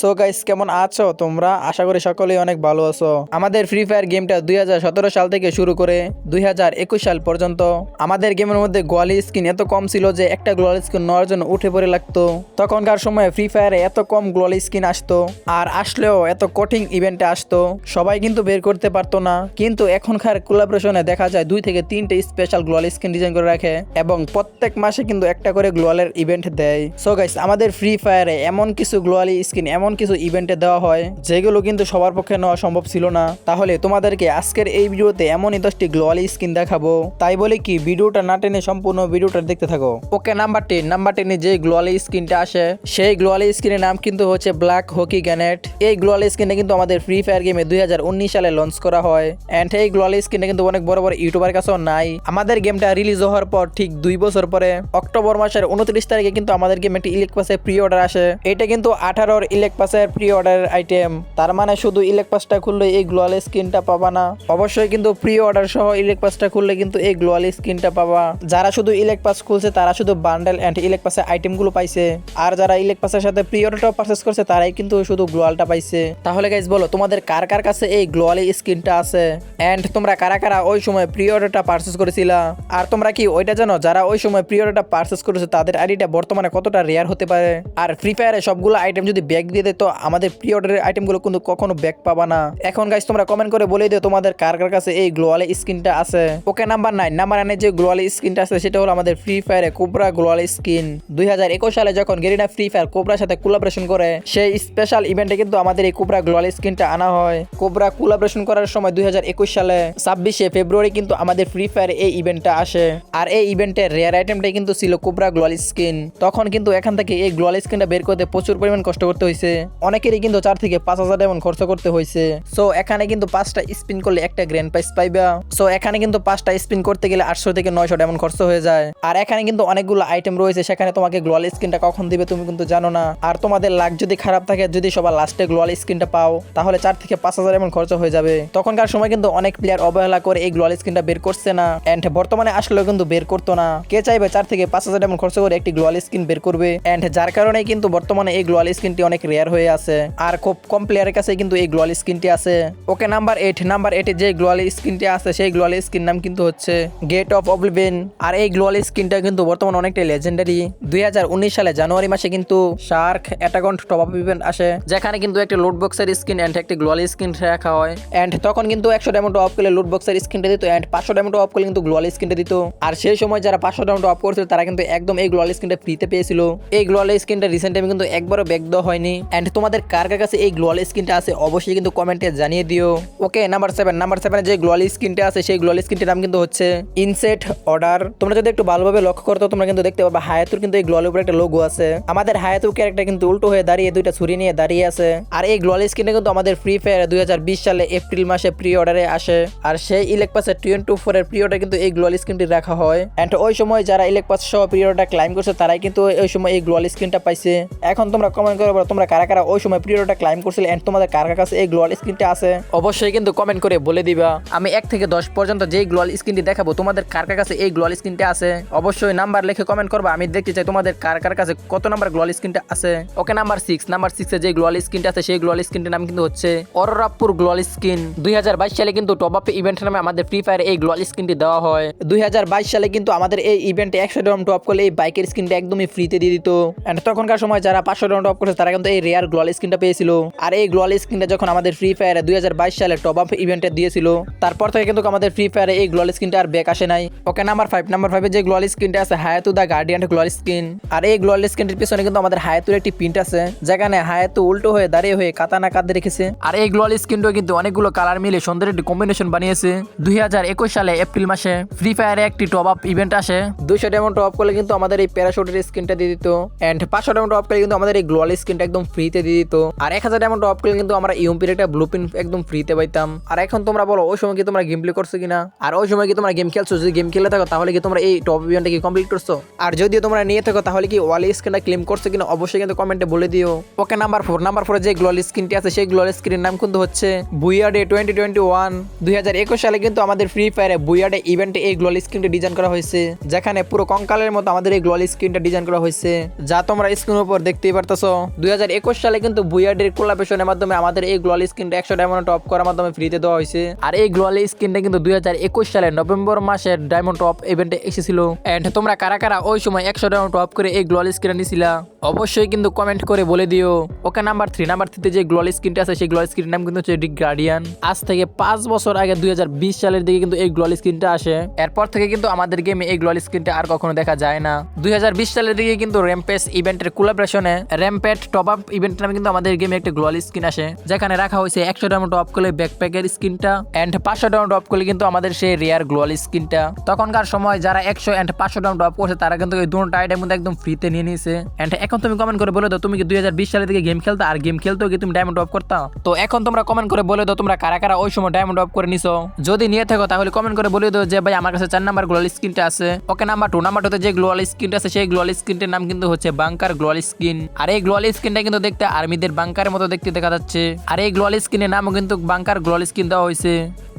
So guys কেমন আছো? তোমরা? আশা করি সকলেই অনেক ভালো আছো। আমাদের ফ্রি ফায়ার গেমটা দুই হাজার সতেরো সাল থেকে শুরু করে দুই হাজার একুশ সাল পর্যন্ত। আমাদের গেমের মধ্যে গোয়ালি স্কিন এত কম ছিল যে একটা গ্লোয়াল স্কিন নেওয়ার জন্য উঠে পড়ে লাগতো। তখনকার সময় ফ্রি ফায়ারে এত কম গ্লোয়াল স্কিন আসতো আর আসলেও এত কঠিন ইভেন্টে আসতো। সবাই কিন্তু বের করতে পারতো না। কিন্তু এখনকার কোলাবরেশনে দেখা যায় দুই থেকে তিনটে স্পেশাল গ্লোয়াল স্কিন ডিজাইন করে রাখে এবং প্রত্যেক মাসে কিন্তু একটা করে গ্লোয়ালের ইভেন্ট দেয়। সো গাইস আমাদের ফ্রি ফায়ারে এমন কিছু গ্লোয়ালি স্কিন এমন কিছু ইভেন্টে দেওয়া হয়, যেগুলো কিন্তু সবার পক্ষে নেওয়া সম্ভব ছিল না। তাহলে তোমাদেরকে আজকের এই ভিডিওতে এমনই দশটি গ্লোয়ালি স্কিন দেখাবো। তাই বলে কি, ভিডিওটা না টেনে সম্পূর্ণ ভিডিওটা দেখতে থাকো। ওকে নাম্বার টেন নাম্বার টেনে যে গ্লোয়ালি স্কিনটা আসে, সেই গ্লোয়ালি স্কিনের নাম কিন্তু হচ্ছে ব্ল্যাক হকি গ্যানেট এই গ্লোয়ালি স্কিনটা কিন্তু আমাদের ফ্রি ফায়ার গেমে দুই হাজার উনিশ সালে লঞ্চ করা হয়। অ্যান্ড এই গ্লোয়ালি স্কিনটা কিন্তু অনেক বড় বড় ইউটিউবার কাছেও নাই। আমাদের গেমটা রিলিজ হওয়ার পর ঠিক দুই বছর পরে, অক্টোবর মাসের উনত্রিশ তারিখে কিন্তু আমাদের গেমে একটি ইলেক পাসে প্রি অর্ডার আসে। এটা কিন্তু আঠারোর ইলেক পাসের প্রি অর্ডারের আইটেম। তার মানে শুধু ইলেক পাসটা খুললে এই গ্লোয়াল স্কিনটা পাবা না। অবশ্যই কিন্তু প্রি অর্ডার সহ ইলেক পাসটা খুললে কিন্তু এই গ্লোয়াল স্কিনটা পাবা। যারা শুধু ইলেক পাস খুলছে, তারা শুধু বান্ডেল অ্যান্ড ইলেক পাসের আইটেমগুলো পাইছে। আর যারা ইলেক পাসের সাথে প্রি অর্ডারটাও পারচেস করছে, তারাই কিন্তু শুধু গ্লোয়ালটা পাইছে। তাহলে গাইজ বলো, তোমাদের কার কার কাছে এই গ্লোয়ালি স্কিনটা আছে? অ্যান্ড তোমরা কারা কারা ওই সময় প্রি অর্ডারটা পারচেস করেছিলা? আর তোমরা কি ওইটা জানো, যারা ওই সময় প্রি অর্ডারটা পারচেস করেছে, তাদের আইডিটা বর্তমানে কতটা রেয়ার হতে পারে? আর ফ্রি ফায়ারে সবগুলো আইটেম যদি ব্যাক দিয়ে দেয় তো আমাদের প্রি অর্ডারের আইটেমগুলো কিন্তু কখনো ব্যাক পাবা না। এখন গাইজ তোমরা কমেন্ট করে বলে দিও তোমাদের কার কার কাছে এই গ্লোয়ালি স্কিনটা আছে। ওকে নাম্বার নাইন নাম্বার নাইনে যে গ্লোয়ালি স্কিনটা আছে, সেটা হলো আমাদের ফ্রি ফায়ারে কোবরা গ্লোয়ালি স্কিন দুই হাজার একুশ সালে যখন গেরিনা ফ্রি ফায়ার কোবরার সাথে কোলাবরেশন করে, সেই স্পেশাল ইভেন্টে কিন্তু আমাদের এই কোবরা গ্লোয়ালি স্কিনটা আনা হয়। কোবরা কোলাবরেশন করার সময় দুই হাজার একুশ সালে ছাব্বিশে ফেব্রুয়ারি কিন্তু আমাদের ফ্রি ফায়ারে এই ইভেন্টটা আসে। আর এই ইভেন্টের রেয়ার আইটেমটাই কিন্তু ছিল কোবরা গ্লোয়ালি স্কিন তখন কিন্তু এখান থেকে এই গ্লোয়ালি স্কিনটা বের করতে প্রচুর পরিমাণ কষ্ট করতে হয়েছে। অনেকেরই কিন্তু চার থেকে পাঁচ হাজার এমন খরচ করতে হয়েছে সো এখানে কিন্তু পাঁচটা স্পিন করলে একটা গ্র্যান্ড প্রাইজ পাইবা। সো এখানে কিন্তু পাঁচটা স্পিন করতে গেলে আটশো থেকে নয়শো এমন খরচ হয়ে যায়। আর এখানে কিন্তু অনেকগুলো আইটেম রয়েছে, সেখানে তোমাকে গ্লোয়াল স্কিনটা কখন দিবে তুমি কিন্তু জানো না। আর তোমাদের লাখ যদি খারাপ থাকে, যদি সবার লাস্টে গ্লোয়াল স্কিনটা পাও, তাহলে চার থেকে পাঁচ হাজার এমন খরচ হয়ে যাবে। তখনকার সময় কিন্তু অনেক প্লেয়ার অবহেলা করে এই গ্লোয়াল স্কিনটা বের করছে না। এন্ড বর্তমানে আসলেও কিন্তু বের করতো না। কে চাইবে, চার থেকে পাঁচ হাজার এমন খরচ করে একটি গ্লোয়াল স্কিন বের করবে। এন্ড যার কারণে কিন্তু বর্তমানে এই গ্লোয়াল স্কিনটি অনেক রেয়ার হয়ে আছে। আর খুব কম প্লেয়ারের কাছে কিন্তু এই গ্লোয়াল স্কিনটি আছে। ওকে নাম্বার এইট নাম্বার এইটে যে গ্লোয়াল স্কিনটি আছে, সেই গ্লোয়াল স্কিন নাম কিন্তু হচ্ছে গেট অফ অবলিভেন আর এই গ্লোয়াল স্কিনটা কিন্তু বর্তমানে অনেকটাই লেজেন্ডারি দুই হাজার উনিশ সালে জানুয়ারি মাসে কিন্তু শার্ক অ্যাটাগন্ট টপ আপ ইভেন্ট আসে। যেখানে কিন্তু একটা লুট বক্সের স্কিন অ্যান্ড একটা গ্লোয়াল স্কিন রাখা হয়। অ্যান্ড তখন কিন্তু একশো ডায়মন্ড অফ করলে লুট বক্সের স্কিনটা দিত অ্যান্ড পাঁচশো ডায়মন্ড অফ করলে কিন্তু গ্লোয়াল স্কিনটা দিত। আর সেই সময় যারা পাঁচশো ডায়মন্ড অফ করছিল, তারা কিন্তু একদম এই গ্লোয়াল স্কিনটা ফ্রিতে পেয়েছিল। এই গ্লোয়াল স্কিনটা রিসেন্ট টাইমে কিন্তু একবারও ব্যাক দেওয়া হয়নি। অ্যান্ড তোমাদের কার কার কাছে এই গ্লোয়াল স্কিনটা আছে, অবশ্যই কিন্তু কমেন্টে জানিয়ে দিও। ওকে নাম্বার সেভেন নাম্বার সেভেনে যে গ্লোয়াল স্কিনটা আছে, সেই গ্লোয়াল স্কিনটির নাম কিন্তু হচ্ছে ইনসেট অর্ডার তোমরা যদি একটু ভালোভাবে লক্ষ্য করতো তোমরা কিন্তু দেখতে পাবে হায়াতুর কিন্তু এই গ্লোয়ালের উপরে একটা লোগো আছে। আমাদের হায়াতুর ক্যারেক্টার কিন্তু উল্টো হয়ে দাঁড়িয়ে, দুইটা ছুরি নিয়ে দাঁড়িয়ে আছে। আর এই গ্লোয়াল স্কিনটা কিন্তু আমাদের ফ্রি ফায়ার দুই হাজার বিশ সালে এপ্রিল মাসে প্রি অর্ডারে আসে। আর সেই ইলেক পাসের টোয়েন্টি ফোর এর প্রি অর্ডার কিন্তু এই গ্লোয়াল স্কিনটি রাখা হয়। অ্যান্ড ওই সময় যারা ইলেক পাস সহ প্রি অর্ডার ক্লাইম করছে, তারাই কিন্তু ওই সময় এই গ্লোয়াল স্কিনটা পাইছে। এখন তোমরা কমেন্ট করে তোমরা কারা কারা ওই সময় প্রি অর্ডার ক্লাইম করছিলে অ্যান্ড তোমাদের কার কার কাছে এই গ্লোয়াল স্কিনটা আছে? অবশ্যই কিন্তু কমেন্ট করে বলে দিবা। আমি এক থেকে দশ পর্যন্ত যেই গ্লোয়াল স্কিনটি দেখাবো তোমাদের কার কার কাছে এই গ্লোয়াল স্কিনটা আছে? অবশ্যই নাম্বার লিখে কমেন্ট করবা আমি দেখতে চাই তোমাদের কার কার কাছে কত নাম্বার গ্লোয়াল স্কিনটা আছে? ওকে নাম্বার সিক্স নাম্বার সিক্সে যে গ্লোয়াল স্কিনটা আছে সেই গ্লোয়াল স্কিনটির নাম কিন্তু হচ্ছে অররাপুর গ্লোয়াল স্ক্রিন দুই হাজার বাইশ সালে কিন্তু টপ আপ ইভেন্ট নামে আমাদের ফ্রি ফায়ার এই গ্লোয়াল স্কিনটি দেওয়া হয়। দুই হাজার বাইশ সালে কিন্তু আমাদের এই ইভেন্টে একশো ডাউন টপ করলে এই বাইকের স্কিনটা একদমই ফ্রিতে দিয়ে দিত। অ্যান্ড তখনকার সময় যারা পাঁচশো ডাউন টপ করছে তারা কিন্তু এই রেয়ার গ্লোয়াল স্কিনটা পেয়েছিল। আর এই গ্লোয়াল স্কিনটা যখন আমাদের ফ্রি ফায়ারে দুই হাজার বাইশ সালে টপ আপ ইভেন্টে দিয়েছিল, তারপর থেকে কিন্তু আমাদের ফ্রি ফায়ারে এই গ্লোয়াল স্কিনটা আর ব্যাক আসে নাই। ওকে নাম্বার ফাইভ নাম্বার ফাইভে যে গ্লোয়াল স্কিনটা আছে হায়াতু দা গার্ডিয়ান গ্লোয়াল স্কিন আর এই গ্লোয়াল স্কিনটির পিছনে কিন্তু আমাদের হায়াতুর একটি প্রিন্ট আছে, যেখানে হায়াতু উল্টো হয়ে দাঁড়িয়ে হয়ে কাতানা কাঁধে রেখেছে আর এই গ্লোয়াল স্কিনটাও কিন্তু অনেকগুলো কালার মিলে সুন্দর একটি কম্বিনেশন বানিয়েছে। দুই হাজার একুশ সালে এপ্রিল মাসে ফ্রি ফায়ারে একটি টপ আপ ইভেন্ট আসে। দুইশো ডায়মন্ড টপ করলে কিন্তু আমাদের এই প্যারাশুটের স্কিনটা দিয়ে দিত। অ্যান্ড পাঁচশো ডায়মন্ড টপ করলে কিন্তু আমাদের এই গ্লোয়াল স্কিনটা একদম ফ্রিতে দিয়ে দিত। আর এক হাজার ডায়মন্ড টপ করলে কিন্তু আমরা ইউম্পির একটা ব্লু প্রিন্ট একদম ফ্রিতে পাইতাম। আর এখন তোমরা বলো, ওই সময় কি তোমরা গেম প্লে করছ কিনা? আর ওই সময় কি তোমরা গেম খেলছো? যদি গেম খেলে থাকো, তাহলে কি তোমরা এই টপ ইভেন্টটা কি কমপ্লিট করছ? আর যদিও তোমরা নিয়ে থাকো, তাহলে কি ওয়াল স্কিনটা ক্লেম করছ কিনা, অবশ্যই কিন্তু কমেন্টে বলে দিও। ওকে নাম্বার ফোর নাম্বার ফোরে যে গ্লোয়াল স্কিনটি আছে, সেই গ্লোয়াল স্ক্রিনের নাম কিন্তু হচ্ছে বুইয়ার্ডে টোয়েন্টি টোয়েন্টি ওয়ান দুই হাজার একুশ সালে কিন্তু আমাদের ফ্রি ফায়ারে বুইয়ার্ডে ইভেন্টে এই গ্লোয়াল স্ক্রিনটা ডিজাইন করা হয়েছে। যেখানে পুরো কঙ্কালের মতো আমাদের এই গ্লোয়াল স্ক্রিনটা ডিজাইন করা হয়েছে। যা তোমরা স্ক্রিনের উপর দেখতেই পারতেছো। দুই একুশ সালে কিন্তু বুয়ার্ডের কোলাবেশনের মাধ্যমে আমাদের এই গ্লোয়াল স্কিনটা একশো ডায়মন্ড টপ করার মাধ্যমে ফ্রিতে দেওয়া হয়েছে। আর এই গ্লোয়াল স্কিনটা কিন্তু দুই হাজার একুশ সালে নভেম্বর মাসের ডায়মন্ড টপ ইভেন্টে এসেছিল। এন্ড তোমরা কারা কারা ওই সময় একশো ডায়মন্ড টপ করে এই গ্লোয়াল স্কিনটা নিছিলা, অবশ্যই কিন্তু কমেন্ট করে বলে দিও। ওকে নাম্বার থ্রি নাম্বার থ্রিতে যে গ্লোয়াল স্কিনটা আছে, সেই গ্লোয়াল স্কিনের নাম কিন্তু হচ্ছে গার্ডিয়ান আজ থেকে পাঁচ বছর আগে দুই হাজার বিশ সালের দিকে কিন্তু এই গ্লোয়াল স্ক্রিনটা আসে। এরপর থেকে কিন্তু আমাদের গেমে এই গ্লোয়াল স্কিনটা আর কখনো দেখা যায় না। দুই হাজার বিশ সালের দিকে কিন্তু র্যাম্পেস ইভেন্টের কোলাবরেশনে র্যাম্পেট টপ আপ ইভেন্ট নামে কিন্তু আমাদের গেমে একটা গ্লোয়াল স্কিন আসে, যেখানে রাখা হয়েছে একশো ডাউন টপ করলে ব্যাকপ্যাকের স্কিনটা অ্যান্ড পাঁচশো ডাউন টপ করলে কিন্তু আমাদের সেই রেয়ার গ্লোয়াল স্কিনটা তখনকার সময় যারা একশো অ্যান্ড পাঁচশো ডাউন টপ করছে, তারা কিন্তু এই দুটো আইটেম মধ্যে একদম ফ্রিতে নিয়ে নিয়েছে। অ্যান্ড এখন তুমি কমেন্ট করে বলে দাও তুমি কি দুই সালের দিকে গেম খেলতা? আর গেম খেলতেও কি তুমি ডায়মন্ড অফ করতা? তো এখন তোমরা কমেন্ট করে বলে দাও তোমরা কারা কারা ওই সময় ডায়মন্ড অফ করে নিছো? যদি নিয়ে থাকো, তাহলে কমেন্ট করে বলে দাও যে, ভাই, আমার কাছে চার নাম্বার গ্লোয়াল স্কিনটা আছে। ওকে নাম্বার টু নাম্বার টুতে যে গ্লোয়াল স্কিনটা আছে, সেই গ্লোয়াল স্কিনটার নাম কিন্তু হচ্ছে বাংকার গ্লোয়াল স্কিন আর এই গ্লোয়াল স্কিনটা কিন্তু দেখতে আর্মিদের বাংকারের মতো দেখতে দেখা যাচ্ছে। আর এই গ্লোয়াল স্কিনের নামও কিন্তু বাংকার গ্লোয়াল স্কিন দেওয়া হয়েছে।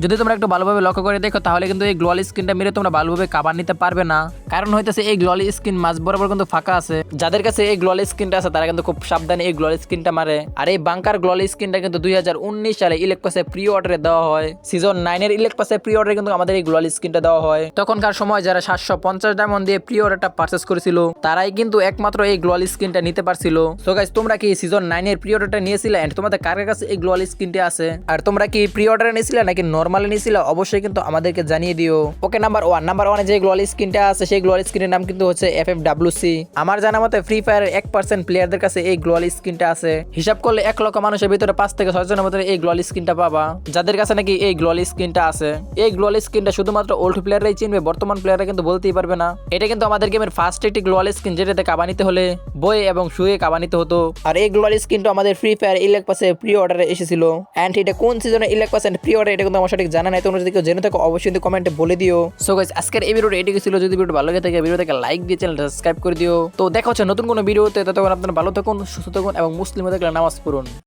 যদি তোমরা একটু ভালোভাবে লক্ষ্য করে দেখো, তাহলে কিন্তু এই গ্লোয়াল স্কিনটা মেরে তোমরা ভালোভাবে কাবার নিতে পারবে না। কারণ হইতেছে এই গ্লোয়াল স্কিন মাঝ বরাবর কিন্তু ফাঁকা আছে। যাদের কাছে এই গ্লোয়াল স্কিনটা আছে, তারা কিন্তু খুব সাবধানে এই গ্লোয়াল স্কিনটা মারে। আর এই বাংকার গ্লোয়াল স্কিনটা কিন্তু দুই হাজার উনিশ সালে ইলেক পাসে প্রি অর্ডারে দেওয়া হয়। সিজন নাইনের ইলেক পাসে প্রি অর্ডারে কিন্তু আমাদের এই গ্লোয়াল স্কিনটা দেওয়া হয়। তখনকার সময় যারা সাতশো পঞ্চাশ ডায়মন্ড দিয়ে প্রি অর্ডারটা পারচেস করেছিল, তারাই কিন্তু একমাত্র এই গ্লোয়াল স্কিনটা নিতে পারছিল। সো গাইস তোমরা কি সিজন নাইনের প্রি অর্ডারটা নিয়েছিলে? এন্ড তোমাদের কার কাছে এই গ্লোয়াল স্কিনটা আছে? আর তোমরা কি প্রি অর্ডারে নিয়েছিলে নাকি নর্মালি নিয়েছিলে? অবশ্যই কিন্তু আমাদেরকে জানিয়ে দিও। ওকে নাম্বার ওয়ান নাম্বার ওয়ানে যে গ্লোয়াল স্কিনটা আছে, সেই গ্লোয়াল স্কিনের নাম কিন্তু হচ্ছে এফ এফ সি আমার জানা মতে ফ্রি ফায়ারের এক পার্সেন্ট প্লেয়ারদের কাছে এই গ্লোয়াল স্কিনটা আছে। হিসাব করলে এক লক্ষ মানুষের ভিতরে পাঁচ থেকে ছয় জনের ভিতরে এই গ্লোয়াল স্কিনটা পাবা। যাদের কাছে নাকি এই গ্লোয়াল স্কিনটা আছে। এই গ্লোয়াল স্কিনটা শুধুমাত্র ওল্ড প্লেয়াররাই চিনবে, বর্তমান প্লেয়াররা কিন্তু বলতেই পারবে না। এটা কিন্তু আমাদের গেমের ফার্স্ট একটি গ্লোয়াল স্কিন যেটাতে কাবা নিতে হলে বই এবং শুয়ে কাবা নিতে হতো। আর এই গ্লোয়াল স্কিনটা আমাদের ফ্রি ফায়ার ইলেক পাসে প্রি অর্ডারে এসেছিল। অ্যান্ড এটা কোন সিজনে ইলেক পাস প্রি অর্ডার এটা কিন্তু আমার সঠিক জানা নাই। তোমরা যদি কেউ জেনে থাকো, অবশ্যই কমেন্টে বলে দিও। সো গাইস আজকের এই ভিডিওটা এটি ছিল। যদি ভিডিও ভালো লাগে থাকে থেকে লাইক দিয়ে চ্যানেলটা সাবস্ক্রাইব করে দিও। তো দেখা হচ্ছে নতুন কোনো ভিডিওতে ততক্ষণ আপনারা ভালো থাকুন, সুস্থ থাকুন এবং মুসলিম থাকলে নামাজ পড়ুন।